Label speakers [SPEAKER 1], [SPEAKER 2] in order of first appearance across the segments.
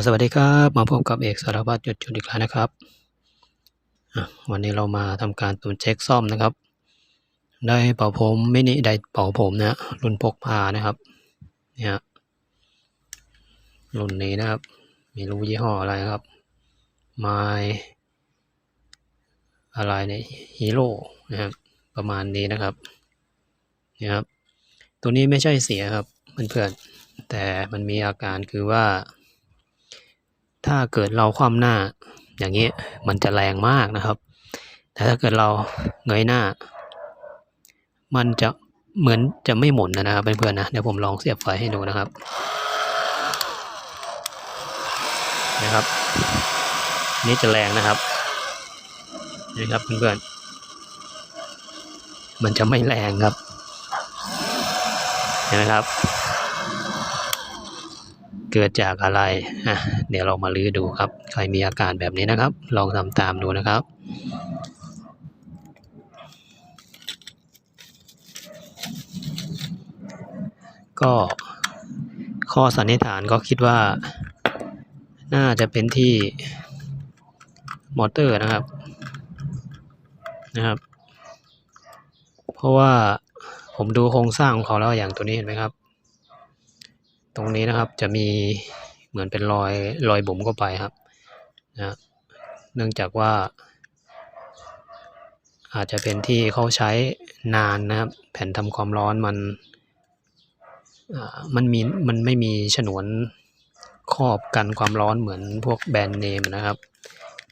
[SPEAKER 1] สวัสดีครับมาพบกับเอกสารพัดจุดจุดอีกแล้วนะครับวันนี้เรามาทำการตรวจเช็คซ่อมนะครับ ได้เป่าผมมินิไดเป่าผมนะรุ่นพกพานะครับเนี่ยรุ่นนี้นะครับไม่รู้ยี่ห้ออะไรครับไมอะไรเนี่ยฮีโร่นะครับประมาณนี้นะครับเนี่ยครับตัวนี้ไม่ใช่เสียครับเพื่อนๆแต่มันมีอาการคือว่า ถ้าเกิดเราคว่ำหน้า อย่างนี้มันจะแรงมากนะครับ แต่ถ้าเกิดเราเงยหน้า มันจะเหมือนจะไม่หมุนนะครับเพื่อนๆนะเดี๋ยวผมลองเสียบไฟให้ดูนะครับนะครับ นี่จะแรงนะครับนี่ครับเพื่อนๆมันจะไม่แรงครับเห็นไหมครับ เกิดจากอะไรอะเดี๋ยวเรามาลื้อดูครับ ใครมีอาการแบบนี้นะครับ ลองทำตามดูนะครับก็ข้อสันนิษฐานก็คิดว่า น่าจะเป็นที่มอเตอร์นะครับนะครับ เพราะว่าผมดูโครงสร้างของเขาแล้วอย่างตัวนี้เห็นไหมครับ ตรงนี้นะครับจะมีเหมือนเป็นรอยรอยบุ๋มเข้าไปครับนะเนื่องจากว่า อาจจะเป็นที่เขาใช้นานนะครับ แผ่นทำความร้อนมันมันมีมันไม่มีฉนวนครอบกันความร้อนเหมือนพวกแบรนด์เนมนะครับ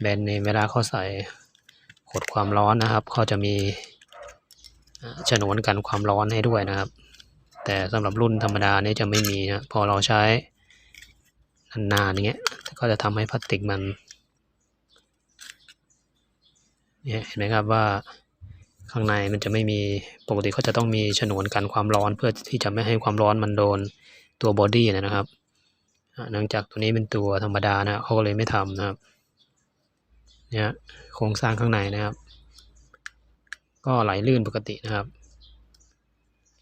[SPEAKER 1] แบรนด์เนมเวลาเขาใส่ขดความร้อนนะครับเขาจะมีฉนวนกันความร้อนให้ด้วยนะครับ แต่สำหรับรุ่นธรรมดานี่จะไม่มีนะพอเราใช้นานๆอย่างเงี้ยก็จะทำให้พลาสติกมันเนี่ยเห็นไหมครับว่าข้างในมันจะไม่มีปกติเขาจะต้องมีฉนวนกันความร้อนเพื่อที่จะไม่ให้ความร้อนมันโดนตัวบอดี้นะครับเนื่องจากตัวนี้เป็นตัวธรรมดานะเขาก็เลยไม่ทำนะครับเนี่ยโครงสร้างข้างในนะครับ ก็ไหลลื่นปกตินะครับ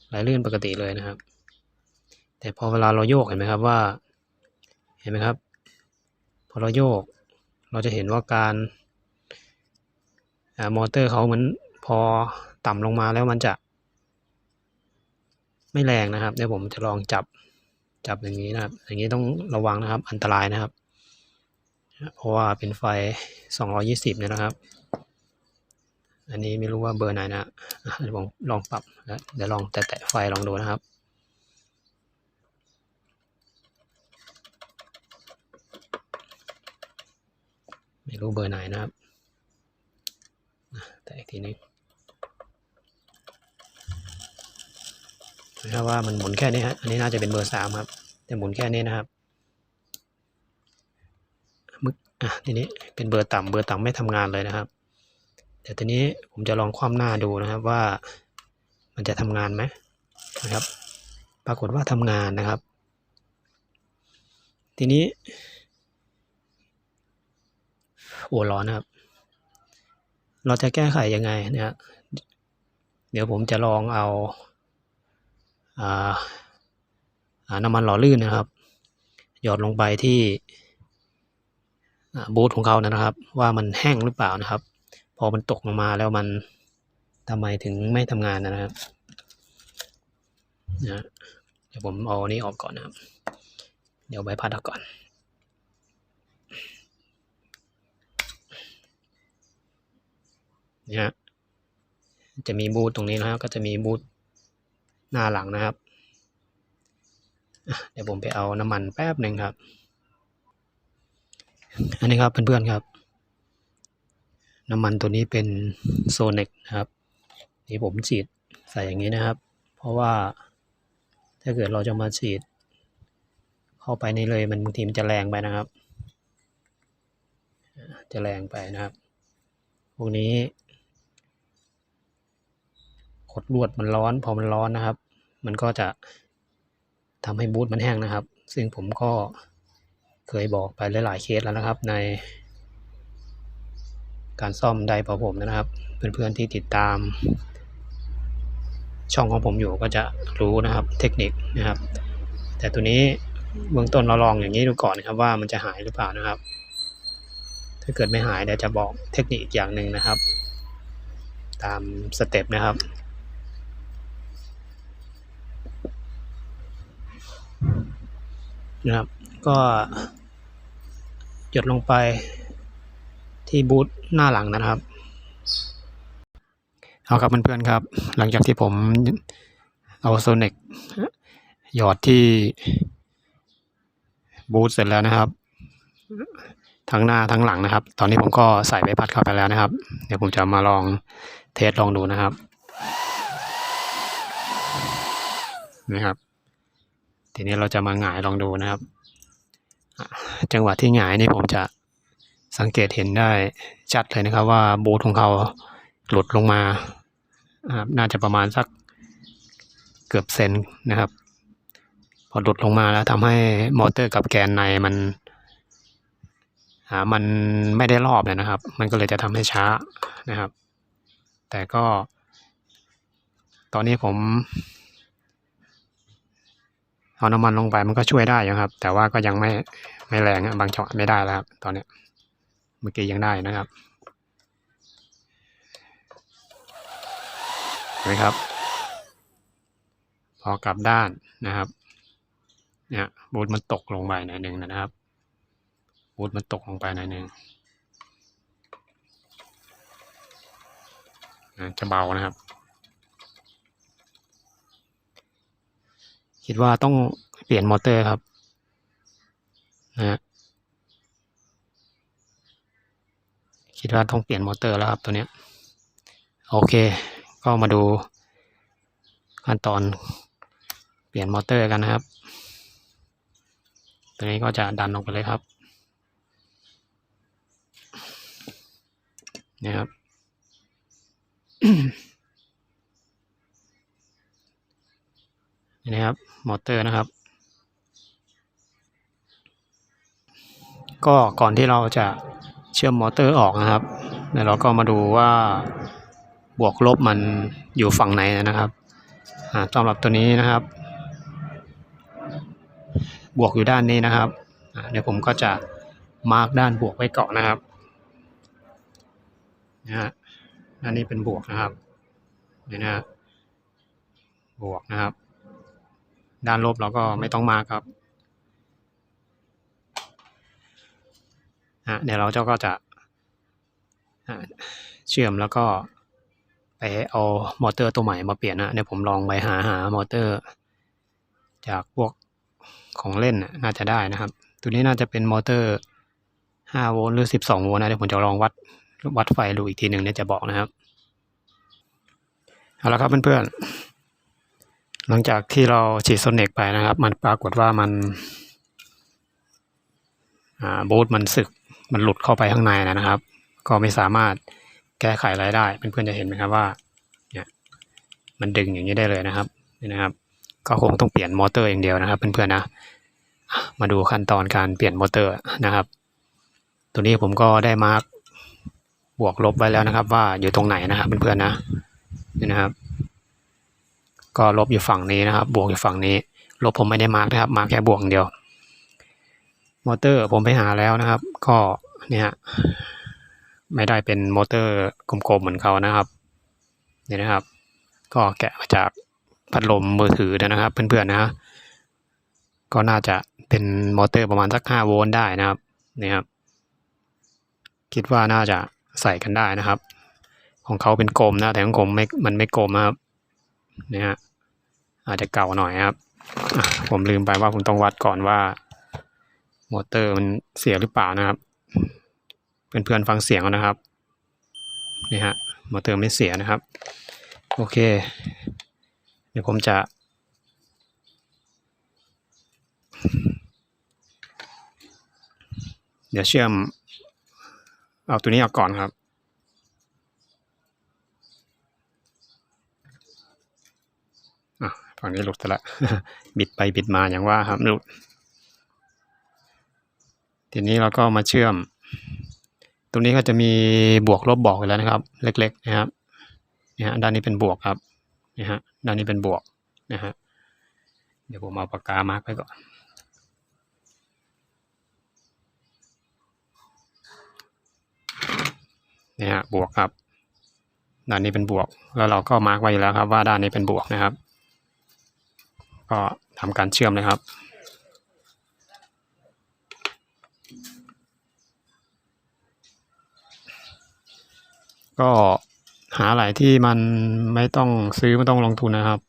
[SPEAKER 1] ไหลลื่นปกติเลยนะครับ แต่พอเวลาเราโยกเห็นไหมครับว่า เห็นไหมครับ พอเราโยก เราจะเห็นว่าการอมอเตอร์เขาเหมือนพอต่ำลงมาแล้วมันจะ ไม่แรงนะครับเดี๋ยวผมจะลองจับจับอย่างนี้นะครับ อย่างนี้ต้องระวังนะครับ อันตรายนะครับ เพราะว่าเป็นไฟ 220เนี่ยนะครับ อันนี้ไม่รู้ว่าเบอร์ไหนนะอะเดี๋ยวผมลองปรับแล้วเดี๋ยวลองแตะไฟลองดูนะครับ ไม่รู้เบอร์ไหนนะครับแต่อีกทีนึงนะว่ามันหมุนแค่นี้ฮะ อันนี้น่าจะเป็นเบอร์สามครับ แต่หมุนแค่นี้นะครับมึกอะทีนี้เป็นเบอร์ต่ำเบอร์ต่ำไม่ทำงานเลยนะครับ แต่ทีนี้ผมจะลองคว่ำหน้าดูนะครับว่ามันจะทำงานไหมนะครับ ปรากฏว่าทำงานนะครับ ทีนี้โอ้ร้อนนะครับ เราจะแก้ไขยังไงนี่ยเดี๋ยวผมจะลองเอาอาอาน้ำมันหล่อลื่นนะครับ หยอดลงไปที่บูทของเขานะครับ ว่ามันแห้งหรือเปล่านะครับ พอมันตกลงมาแล้วมันทำไมถึงไม่ทำงานนะครับนะเดี๋ยวผมเอาอันนี้ออกก่อนนะครับ เดี๋ยวใบพัดออกก่อนเนี่ยฮะจะมีบูทตรงนี้นะครับ ก็จะมีบูทหน้าหลังนะครับ เดี๋ยวผมไปเอาน้ำมันแป๊บหนึ่งครับ อันนี้ครับเพื่อนๆครับ น้ำมันตัวนี้เป็นโซเน็กนะครับนี่ผมฉีดใส่อย่างนี้นะครับ เพราะว่าถ้าเกิดเราจะมาฉีด เข้าไปในเลยมันบางทีมันจะแรงไปนะครับ จะแรงไปนะครับ พวกนี้ขดลวดมันร้อน พอมันร้อนนะครับ มันก็จะทำให้บูทมันแห้งนะครับ ซึ่งผมก็เคยบอกไปหลายๆเคสแล้วนะครับใน การซ่อมไดร์เป่าผมนะครับ เพื่อนๆที่ติดตาม ช่องของผมอยู่ก็จะรู้นะครับเทคนิคนะครับ แต่ตัวนี้เบื้องต้นเราลองอย่างนี้ดูก่อนนะครับ ว่ามันจะหายหรือเปล่านะครับ ถ้าเกิดไม่หายเดี๋ยวจะบอกเทคนิคอีกอย่างหนึ่งนะครับ ตามสเต็ปนะครับนะครับ ก็หยดลงไป ที่บูทหน้าหลังนะครับเอาครับเพื่อนๆครับ หลังจากที่ผมเอาโซเน็กหยอดที่บูทเสร็จแล้วนะครับ ทั้งหน้าทั้งหลังนะครับ ตอนนี้ผมก็ใส่ใบพัดเข้าไปแล้วนะครับ เดี๋ยวผมจะมาลองเทสลองดูนะครับนะครับ ทีนี้เราจะมาหงายลองดูนะครับ จังหวะที่หงายนี่ผมจะ สังเกตเห็นได้ชัดเลยนะครับว่าบูทของเขาหลุดลงมาน่าจะประมาณสักเกือบเซนนะครับ พอหลุดลงมาแล้วทำให้มอเตอร์กับแกนในมันมันไม่ได้รอบเลยนะครับ มันก็เลยจะทำให้ช้านะครับ แต่ก็ ตอนนี้ผมเอาน้ำมันลงไปมันก็ช่วยได้อยู่ครับ แต่ว่าก็ยังไม่ไม่แรงบางช็อตไม่ได้แล้วครับตอนนี้ เมื่อกี้ยังได้นะครับเห็นไหมครับ พอกลับด้านนะครับเนี่ยบูทมันตกลงไปหน่อยหนึ่งนะครับบูทมันตกลงไปหน่อยหนึ่งจะเบานะครับ คิดว่าต้องเปลี่ยนมอเตอร์ครับนะฮะ คิดว่าต้องเปลี่ยนมอเตอร์แล้วครับตัวเนี้ยโอเค ก็มาดูขั้นตอนเปลี่ยนมอเตอร์กันนะครับ ตัวนี้ก็จะดันออกไปเลยครับนี่ครับนี่ครับมอเตอร์นะครับ ก็ก่อนที่เราจะ เชื่อมมอเตอร์ออกนะครับเดี๋ยวเราก็มาดูว่าบวกลบมันอยู่ฝั่งไหนนะครับสำหรับตัวนี้นะครับ บวกอยู่ด้านนี้นะครับเดี๋ยวผมก็จะมาร์กด้านบวกไว้ก่อนนะครับนะฮะด้านนี้เป็นบวกนะครับนี่นะฮะบวกนะครับ ด้านลบเราก็ไม่ต้องมาร์กครับอะ เดี๋ยวเราเจ้าก็จะเชื่อมแล้วก็ไปเอามอเตอร์ตัวใหม่มาเปลี่ยนนะเดี๋ยวผมลองไปหาหามอเตอร์ จากพวกของเล่นน่าจะได้นะครับ ตัวนี้น่าจะเป็นมอเตอร์ 5 โวลต์หรือ 12 โวลต์นะเดี๋ยวผมจะลองวัดวัดไฟดูอีกทีหนึ่งเนี่ยจะบอกนะครับเอาละครับเพื่อนๆหลังจากที่เราฉีดโซเนกไปนะครับ มันปรากฏว่ามันอ่าบูทมันสึก มันหลุดเข้าไปข้างในนะครับ ก็ไม่สามารถแก้ไขอะไรได้เพื่อนๆจะเห็นไหมครับว่าเนี่ยมันดึงอย่างนี้ได้เลยนะครับนี่นะครับ ก็คงต้องเปลี่ยนมอเตอร์อย่างเดียวนะครับเพื่อนๆนะอะมาดูขั้นตอนการเปลี่ยนมอเตอร์นะครับ ตัวนี้ผมก็ได้มาร์กบวกลบไว้แล้วนะครับ ว่าอยู่ตรงไหนนะครับเพื่อนๆนะนี่นะครับ ก็ลบอยู่ฝั่งนี้นะครับ บวกอยู่ฝั่งนี้ ลบผมไม่ได้มาร์กนะครับ มาร์กแค่บวกเดียว มอเตอร์ผมไปหาแล้วนะครับ ก็เนี่ยไม่ได้เป็นมอเตอร์กลมๆเหมือนเขานะครับนี่นะครับ ก็แกะมาจากพัดลมมือถือนะครับ เพื่อนๆนะก็น่าจะเป็นมอเตอร์ประมาณสัก5โวลต์ได้นะครับนี่ครับ คิดว่าน่าจะใส่กันได้นะครับ ของเขาเป็นกลมนะแต่ของผมไม่มันไม่กลมนะครับนี่ฮะอาจจะเก่าหน่อยครับผมลืมไปว่าผมต้องวัดก่อนว่า มอเตอร์มันเสียหรือเปล่านะครับ เพื่อนๆฟังเสียงนะครับนี่ฮะมอเตอร์ไม่เสียนะครับ โอเค เดี๋ยวผมจะ เดี๋ยวเชื่อม เอาตัวนี้ออกก่อนครับอะฝั่งนี้หลุดซะละ บิดไปบิดมาอย่างว่าครับหลุด ทีนี้เราก็มาเชื่อม ตรงนี้ก็จะมีบวกลบบอกอยู่แล้วนะครับ เล็กๆนะครับนะฮะด้านนี้เป็นบวกครับนะฮะด้านนี้เป็นบวกนะฮะเดี๋ยวผมเอาปากกามาร์กไว้ก่อนนะฮะบวกครับ ด้านนี้เป็นบวก แล้วเราก็มาร์กไว้แล้วครับ ว่าด้านนี้เป็นบวกนะครับ ก็ทำการเชื่อมเลยครับ ก็หาอะไรที่มันไม่ต้องซื้อไม่ต้องลงทุนนะครับ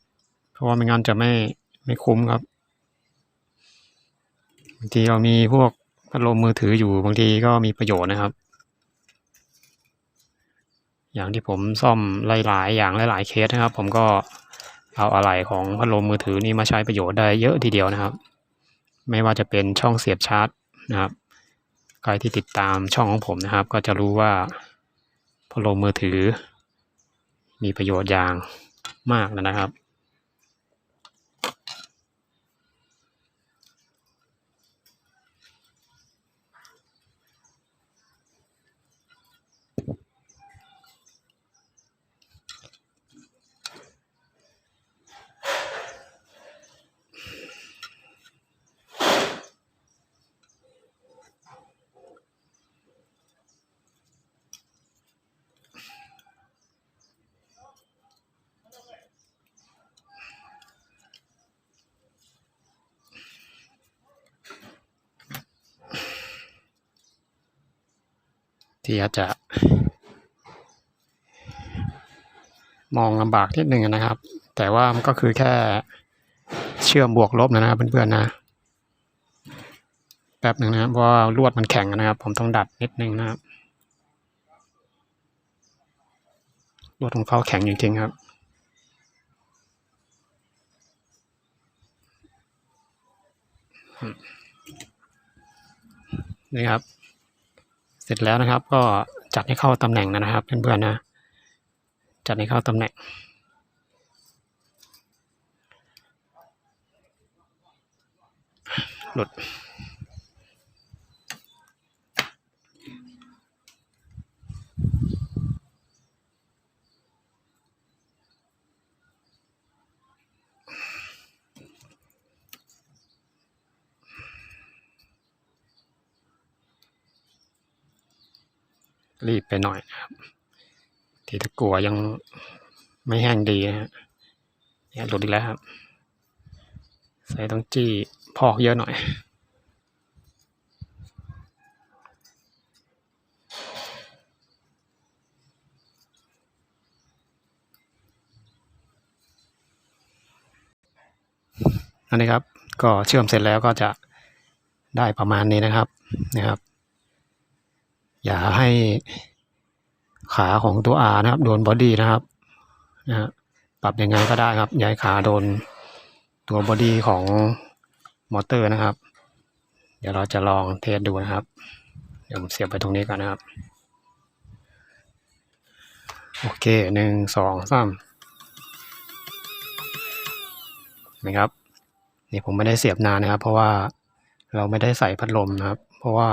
[SPEAKER 1] เพราะว่าไม่งั้นจะไม่ไม่คุ้มครับบางทีเรามีพวกพัดลมมือถืออยู่บางทีก็มีประโยชน์นะครับ อย่างที่ผมซ่อมหลาย ๆ อย่างหลาย ๆ เคสนะครับ ผมก็เอาอะไหล่ของพัดลมมือถือนี่มาใช้ประโยชน์ได้เยอะทีเดียวนะครับ ไม่ว่าจะเป็นช่องเสียบชาร์จนะครับ ใครที่ติดตามช่องของผมนะครับ ก็จะรู้ว่า พัดลมมือถือ มีประโยชน์อย่างมากนะครับ ที่อาจจะ มองลำบากนิดนึงนะครับ แต่ว่ามันก็คือแค่เชื่อมบวกลบนะครับเพื่อนๆนะแป๊บหนึ่งนะครับเพราะว่าลวดมันแข็งนะครับ ผมต้องดัดนิดนึงนะครับลวดของเขาแข็งจริงๆครับนี่ครับ ร็จแล้วนะครับ ก็จัดให้เข้าตำแหน่งนะครับเพื่อนๆนะ จัดให้เข้าตำแหน่ง หลุด รีบไปหน่อยนะครับที่ตะกัวยังไม่แห้งดีนะฮะเนี่ยหลุดอีกแล้วครับ ใส่ต้องจี้พอกเยอะหน่อย อันนี้ครับ ก็เชื่อมเสร็จแล้วก็จะได้ประมาณนี้นะครับนะครับ อย่าให้ขาของตัว R นะครับโดนบอดี้นะครับนะปรับยังไงก็ได้ครับอย่าให้ขาโดนตัวบอดี้ของมอเตอร์นะครับ เดี๋ยวเราจะลองเทสดูนะครับ เดี๋ยวผมเสียบไปตรงนี้ก่อนนะครับ โอเคหนึ่งสองสามนะครับนี่ผมไม่ได้เสียบนานนะครับ เพราะว่าเราไม่ได้ใส่พัดลมนะครับ เพราะว่า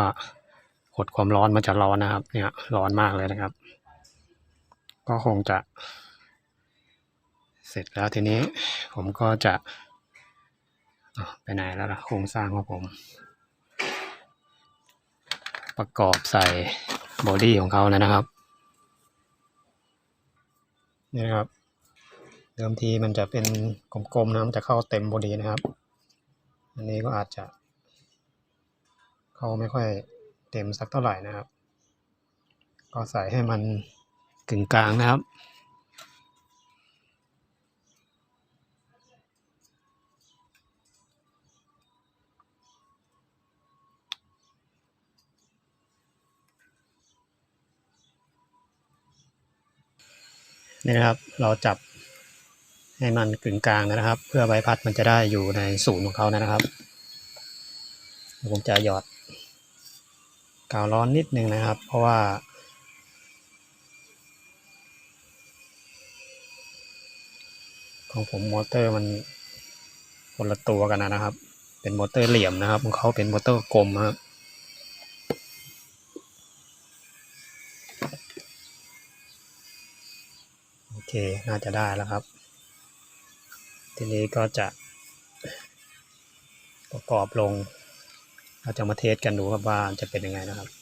[SPEAKER 1] กดความร้อนมันจะร้อนนะครับ เนี่ยร้อนมากเลยนะครับ ก็คงจะ เสร็จแล้วทีนี้ผมก็จะไปไหนแล้วล่ะโครงสร้างของผม ประกอบใส่บอดี้ของเขาเลยนะครับนี่นะครับเดิมทีมันจะเป็นกลมๆนะมันจะเข้าเต็มบอดี้นะครับ อันนี้ก็อาจจะ เข้าไม่ค่อย เต็มสักเท่าไหร่นะครับ ก็ใส่ให้มันกึ่งกลางนะครับ นี่นะครับเราจับให้มันกึ่งกลางนะครับ เพื่อใบพัดมันจะได้อยู่ในศูนย์ของเขานะครับวผมจะหยอด กาวร้อนนิดนึงนะครับ เพราะว่า ของผมมอเตอร์มันคนละตัวกันนะครับ เป็นมอเตอร์เหลี่ยมนะครับของเขาเป็นมอเตอร์กลมครับโอเค น่าจะได้แล้วครับ ทีนี้ก็จะประกอบลง เราจะมาเทสกันดูครับว่าจะเป็นยังไงนะครับ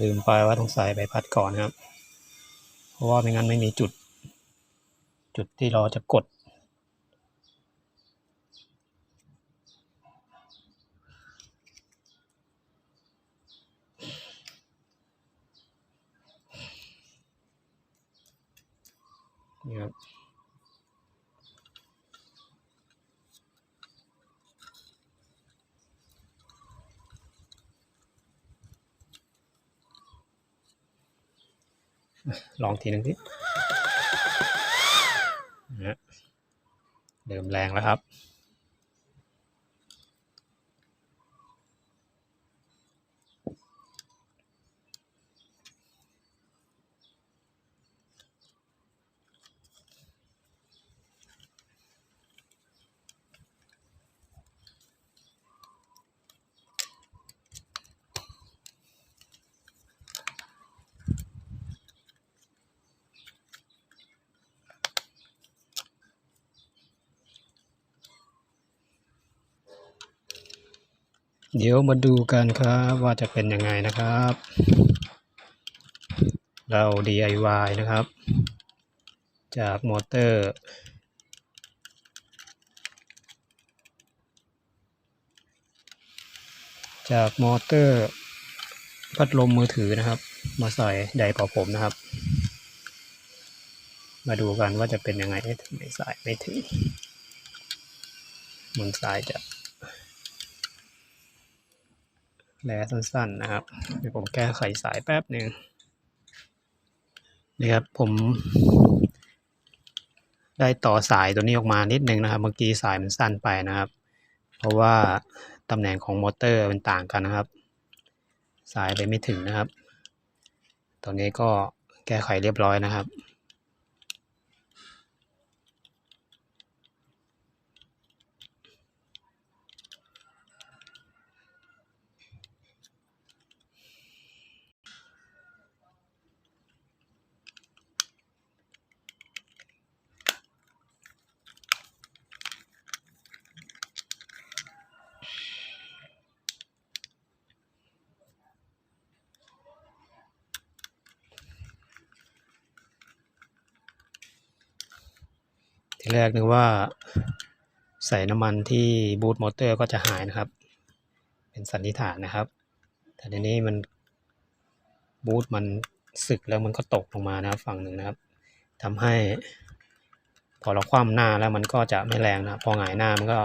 [SPEAKER 1] ลืมไปว่าต้องใส่ใบพัดก่อนนะครับ เพราะว่าไม่งั้นไม่มีจุด จุดที่เราจะกด นี่ครับ ลองทีนึงสิเริ่มแรงแล้วครับ เดี๋ยวมาดูกันครับว่าจะเป็นยังไงนะครับ เรา DIY นะครับ จากมอเตอร์จากมอเตอร์พัดลมมือถือนะครับ มาใส่ไดร์เป่าผมนะครับ มาดูกันว่าจะเป็นยังไงเอ๊ะทำไมสายไม่ถึงมันสายจะ แลสั้นๆนะครับ เดี๋ยวผมแก้ไขสายแป๊บหนึ่งนี่ครับผมได้ต่อสายตัวนี้ออกมานิดนึงนะครับ เมื่อกี้สายมันสั้นไปนะครับ เพราะว่าตำแหน่งของมอเตอร์มันต่างกันนะครับ สายไปไม่ถึงนะครับ ตอนนี้ก็แก้ไขเรียบร้อยนะครับ แรกนึกว่าใส่น้ำมันที่บูตมอเตอร์ก็จะหายนะครับ เป็นสันนิษฐานนะครับ แต่ทีนี้มันบูตมันสึกแล้วมันก็ตกลงมานะครับฝั่งหนึ่งนะครับทำให้พอเราคว่ำหน้าแล้วมันก็จะไม่แรงนะพอหงายหน้ามันก็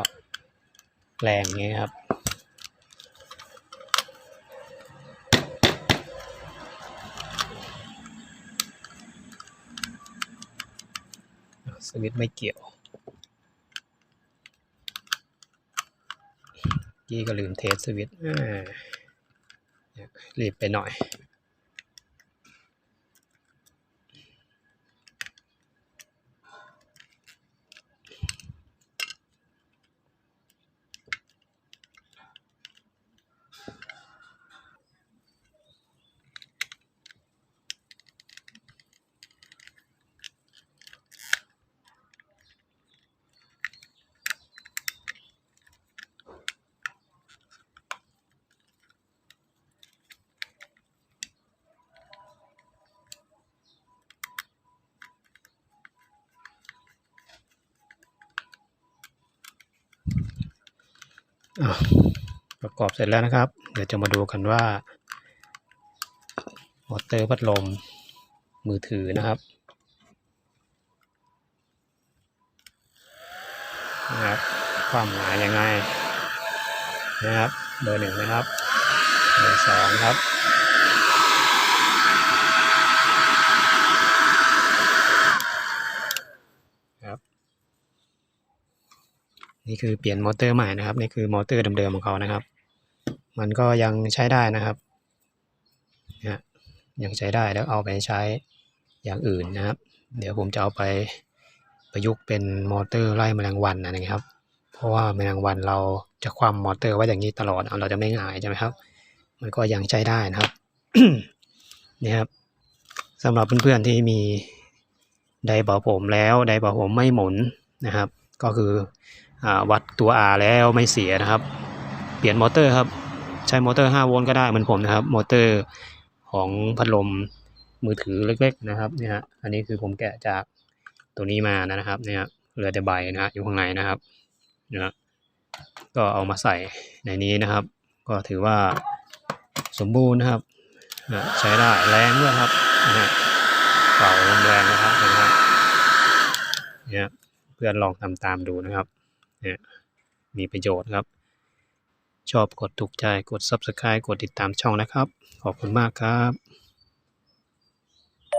[SPEAKER 1] แรงอย่างเงี้ยครับ วิตไม่เกี่ยวกี้ก็ลืมเทสสวิตรีบไปหน่อย ประกอบเสร็จแล้วนะครับ เดี๋ยวจะมาดูกันว่ามอเตอร์พัดลมมือถือนะครับนะครับ ความหมายยังไงนะครับ เบอร์หนึ่งนะครับ เบอร์สองครับ นี่คือเปลี่ยนมอเตอร์ใหม่นะครับ นี่คือมอเตอร์เดิมๆของเขานะครับ มันก็ยังใช้ได้นะครับนะยังใช้ได้แล้วเอาไปใช้อย่างอื่นนะครับ เดี๋ยวผมจะเอาไปประยุกต์เป็นมอเตอร์ไล่แมลงวันนะครับ เพราะว่าแมลงวันเราจะคว่ำมอเตอร์ไว้อย่างนี้ตลอดเราจะไม่หงายใช่ไหมครับ มันก็ยังใช้ได้นะครับนี่ครับสำหรับเพื่อนๆที่มีไดร์เป่าผมแล้วไดร์เป่าผมไม่หมุนนะครับ ก็คืออวัดตัว R แล้วไม่เสียนะครับ เปลี่ยนมอเตอร์ครับ ใช้มอเตอร์ 5 โวลต์ก็ได้เหมือนผมนะครับ มอเตอร์ของพัดลมมือถือเล็กๆนะครับเนี่ยฮะอันนี้คือผมแกะจากตัวนี้มานะครับเนี่ยเหลือแต่ใบนะฮะอยู่ข้างในนะครับนะฮะก็เอามาใส่ในนี้นะครับ ก็ถือว่าสมบูรณ์นะครับนะใช้ได้แรงด้วยครับนะฮะเป่าลมแรงนะครับเห็นะครับเนี่ย เพื่อนลองทำตามดูนะครับเนี่ยมีประโยชน์ครับ ชอบกดถูกใจกด Subscribe กดติดตามช่องนะครับ ขอบคุณมากครับ